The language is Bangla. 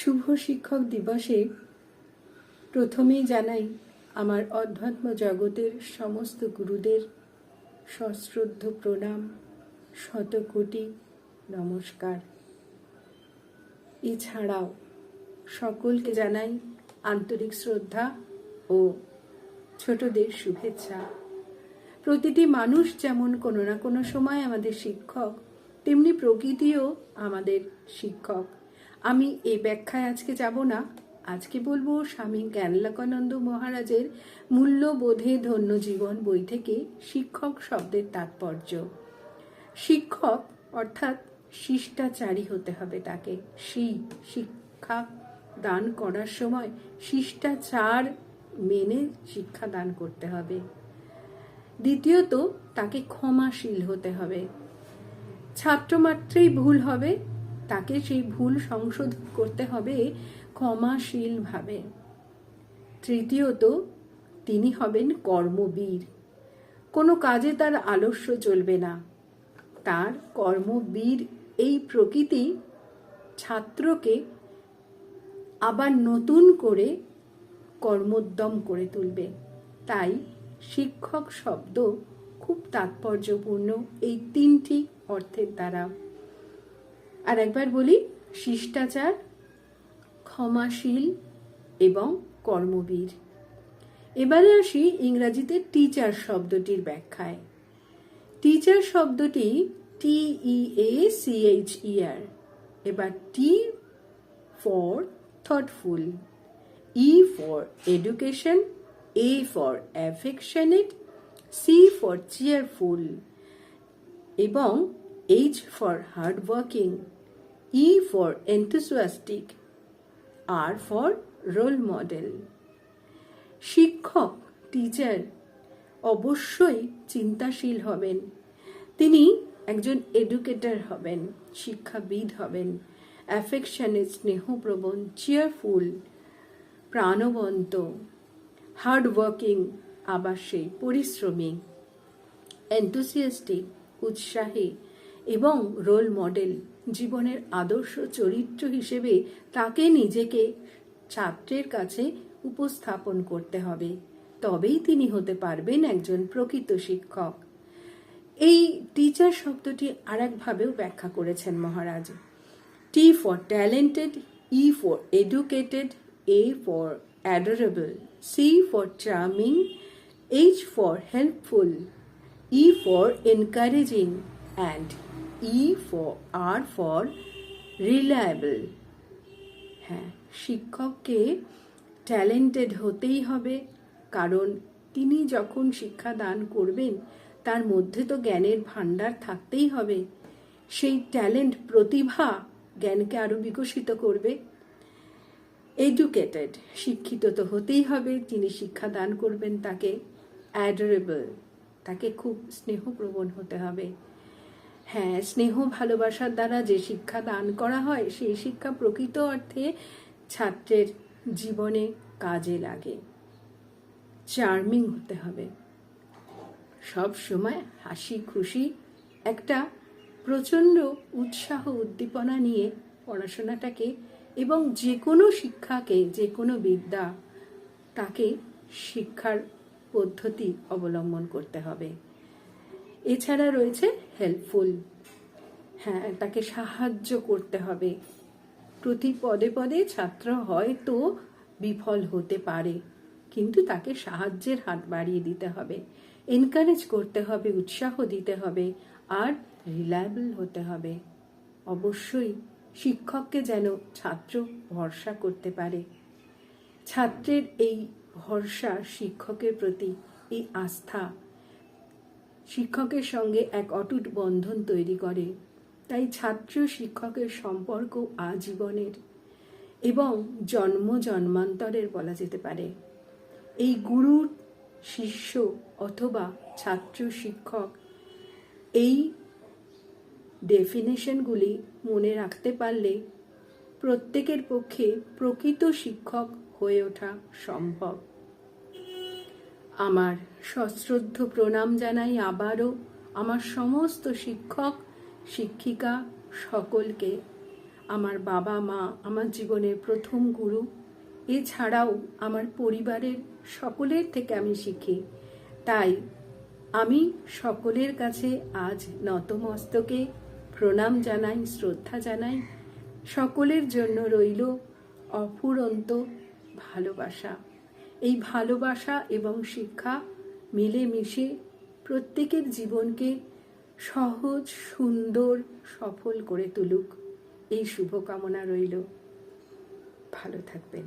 শুভ শিক্ষক দিবসে প্রথমেই জানাই আমার অধ্যাত্ম জগতের সমস্ত গুরুদের সশ্রদ্ধ প্রণাম, শতকোটি নমস্কার। এছাড়াও সকলকে জানাই আন্তরিক শ্রদ্ধা ও ছোটদের শুভেচ্ছা। প্রতিটি মানুষ যেমন কোনো না কোনো সময় আমাদের শিক্ষক, তেমনি প্রকৃতিও আমাদের শিক্ষক। আমি এই ব্যাখ্যায় আজকে যাব না। আজকে বলব স্বামী জ্ঞানলাকানন্দ মহারাজের মূল্যবোধে ধন্য জীবন বই থেকে শিক্ষক শব্দের তাৎপর্য। শিক্ষক অর্থাৎ শিষ্টাচারী হতে হবে তাকে। শি শিক্ষা দান করার সময় শিষ্টাচার মেনে শিক্ষা দান করতে হবে। দ্বিতীয়ত, তাকে ক্ষমাশীল হতে হবে। ছাত্র ছাত্রমাত্রেই ভুল হবে তাকে সেই ভুল সংশোধন করতে হবে ক্ষমাশীলভাবে। তৃতীয়ত, তিনি হবেন কর্মবীর। কোনো কাজে তার আলস্য চলবে না। তার কর্মবীর এই প্রকৃতি ছাত্রকে আবার নতুন করে কর্মোদ্যম করে তুলবে। তাই শিক্ষক শব্দ খুব তাৎপর্যপূর্ণ এই তিনটি অর্থের দ্বারা। আর একবার বলি, শিষ্টাচার, ক্ষমাশীল এবং কর্মবীর। এবারে আসি ইংরাজিতে টিচার শব্দটির ব্যাখ্যায়। টিচার শব্দটি টি ই A C H E R এবার T for thoughtful E for education A for affectionate C for cheerful এবং H for hardworking E for enthusiastic R for role model শিক্ষক টিচার অবশ্যই চিন্তাশীল হবেন। তিনি একজন এডুকেটর হবেন, শিক্ষাবিদ হবেন অ্যাফেকশনে স্নেহপ্রবণ চেয়ারফুল প্রাণবন্ত হার্ডওয়ার্কিং আবার সেই পরিশ্রমী এন্থুসিয়াস্টিক উৎসাহী এবং রোল মডেল, জীবনের আদর্শ চরিত্র হিসেবে তাকে নিজেকে ছাত্রের কাছে উপস্থাপন করতে হবে। তবেই তিনি হতে পারবেন একজন প্রকৃত শিক্ষক। এই টিচার শব্দটি আরেকভাবেও ব্যাখ্যা করেছেন Maharaj. T for talented E for educated A for adorable C for charming H for helpful E for encouraging and E for R for reliable হ্যাঁ শিক্ষককে ট্যালেন্টেড হতেই হবে, কারণ তিনি যখন শিক্ষা দান করবেন, তার মধ্যে তো জ্ঞানের ভাণ্ডার থাকতেই হবে। সেই ট্যালেন্ট প্রতিভা জ্ঞানকে আরও বিকশিত করবে। এডুকেটেড শিক্ষিত তো হতেই হবে, যিনি শিক্ষা দান করবেন তাকে অ্যাডোরেবল তাকে খুব স্নেহপ্রবণ হতে হবে। হ্যাঁ স্নেহ ভালোবাসার দ্বারা যে শিক্ষা দান করা হয়, সেই শিক্ষা প্রকৃত অর্থে ছাত্রের জীবনে কাজে লাগে। চার্মিং হতে হবে। সব সময় হাসি খুশি, একটা প্রচণ্ড উৎসাহ উদ্দীপনা নিয়ে পড়াশোনাটাকে এবং যে কোনো শিক্ষাকে, যে কোনো বিদ্যা তাকে শিক্ষার পদ্ধতি অবলম্বন করতে হবে। এছাড়া রয়েছে হেল্পফুল হ্যাঁ তাকে সাহায্য করতে হবে। প্রতি পদে পদে ছাত্র হয়তো বিফল হতে পারে, কিন্তু তাকে সাহায্যের হাত বাড়িয়ে দিতে হবে। এনকারেজ করতে হবে, উৎসাহ দিতে হবে, আর রিলায়েবল হতে হবে। অবশ্যই শিক্ষককে যেন ছাত্র ভরসা করতে পারে। ছাত্রের এই ভরসা শিক্ষকের প্রতি এই আস্থা শিক্ষকের সঙ্গে এক অটুট বন্ধন তৈরি করে। তাই ছাত্র শিক্ষকের সম্পর্ক আজীবনের এবং জন্ম জন্মান্তরের বলা যেতে পারে। এই গুরুর শিষ্য অথবা ছাত্র শিক্ষক এই ডেফিনেশনগুলি মনে রাখতে পারলে প্রত্যেকের পক্ষে প্রকৃত শিক্ষক হয়ে ওঠা সম্ভব। আমার সশ্রদ্ধ প্রণাম জানাই আবারও আমার সমস্ত শিক্ষক, শিক্ষিকা সকলকে। আমার বাবা মা আমার জীবনের প্রথম গুরু। এছাড়াও আমার পরিবারের সকলের থেকে আমি শিখি। তাই আমি সকলের কাছে আজ নতমস্তকে প্রণাম জানাই, শ্রদ্ধা জানাই। সকলের জন্য রইল অফুরন্ত ভালোবাসা। এই ভালোবাসা এবং শিক্ষা মিলেমিশে প্রত্যেকের জীবনকে সহজ, সুন্দর, সফল করে তুলুক। এই শুভকামনা রইল। ভালো থাকবেন।